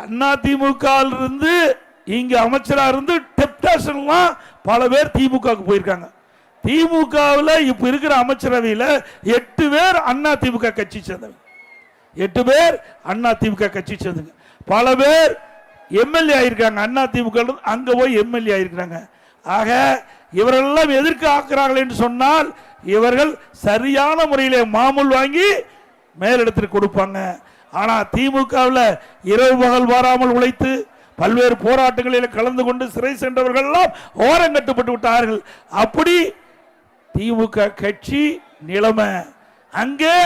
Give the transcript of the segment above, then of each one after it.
அண்ணா இருந்து இங்க அமைச்சரா இருந்து டெப்டேஷன்லாம் பல பேர் திமுகவுக்கு போயிருக்காங்க. திமுகவில் இப்ப இருக்கிற அமைச்சரவையில் எட்டு பேர் அண்ணா திமுக கட்சி சேர்ந்தவங்க. எட்டு பேர் அண்ணா திமுக கட்சி சேர்ந்தவங்க. பல பேர் எம்எல்ஏ ஆயிருக்காங்க. அண்ணா திமுக அங்கே அங்க போய் எம்எல்ஏ ஆயிருக்கிறாங்க. ஆக இவரெல்லாம் எதிர்க்க ஆக்குறார்கள் என்று சொன்னால் இவர்கள் சரியான முறையில் மாமூல் வாங்கி மேலிடத்திற்கு கொடுப்பாங்க. ஆனால் திமுகவில் இரவு பகல் வாராமல் உழைத்து பல்வேறு போராட்டங்களில் கலந்து கொண்டு சிறை சென்றவர்கள் எல்லாம் ஓரங்கட்டுப்பட்டு விட்டார்கள். அப்படி திமுக கட்சி நிலைமை அங்கே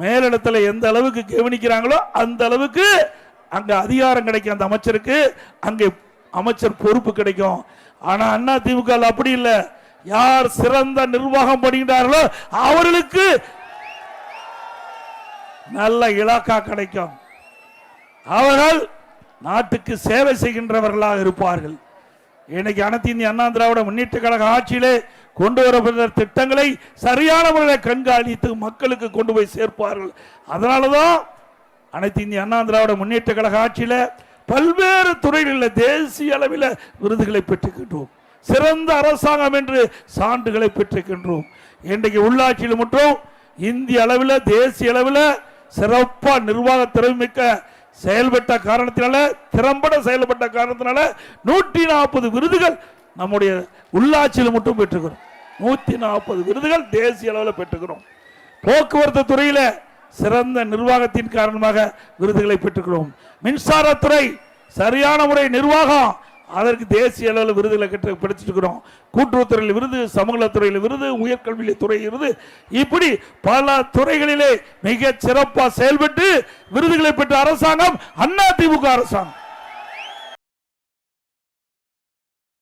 மேலிடத்தில் எந்த அளவுக்கு கவனிக்கிறாங்களோ அந்த அளவுக்கு அங்கே அதிகாரம் கிடைக்கும். அந்த அமைச்சருக்கு அங்கே அமைச்சர் பொறுப்பு கிடைக்கும். ஆனால் அண்ணா திமுக அப்படி இல்லை. யார் சிறந்த நிர்வாகம் பண்ணுகிறார்களோ அவர்களுக்கு நல்ல இலாக்கா கிடைக்கும். அவர்கள் நாட்டுக்கு சேவை செய்கின்றவர்களாக இருப்பார்கள். இன்னைக்கு அனைத்து இந்திய அண்ணா திராவிட முன்னேற்ற கழக ஆட்சியிலே கொண்டு வரப்படுகிற திட்டங்களை சரியான முறையில் கண்காணித்து மக்களுக்கு கொண்டு போய் சேர்ப்பார்கள். அதனாலதான் அனைத்து இந்திய அண்ணா திராவிட முன்னேற்ற கழக ஆட்சியில் பல்வேறு துறைகளில் தேசிய அளவில் விருதுகளை பெற்றுக்கின்றோம் சிறந்த அரசாங்கம் என்று சான்றுகளை பெற்றுக்கின்றோம் இன்றைக்கு உள்ளாட்சியில் மட்டும் இந்திய அளவில் தேசிய அளவில் சிறப்பாக நிர்வாக திறமைமிக்க செயல்பட்ட காரணத்தினால திறம்பட செயல்பட்ட காரணத்தினால நூற்றி நாற்பது விருதுகள் நம்முடைய உள்ளாட்சியில் மட்டும் பெற்றுக்கிறோம். நூற்றி நாற்பது விருதுகள் தேசிய அளவில் பெற்றுக்கிறோம். போக்குவரத்து துறையில் சிறந்த நிர்வாகத்தின் காரணமாக விருதுகளை பெற்றுக்கிறோம். மின்சாரத்துறை சரியான முறை நிர்வாகம் அதற்கு தேசிய அளவில் விருதுகளை கட்ட படிச்சிருக்கிறோம். கூட்டுறவுத்துறையில் விருது சமூகத்துறையில் விருது உயர்கல்வியில் துறை விருது. இப்படி பல துறைகளிலே மிக சிறப்பாக செயல்பட்டு விருதுகளை பெற்ற அரசாங்கம் அண்ணா திமுக அரசாங்கம்.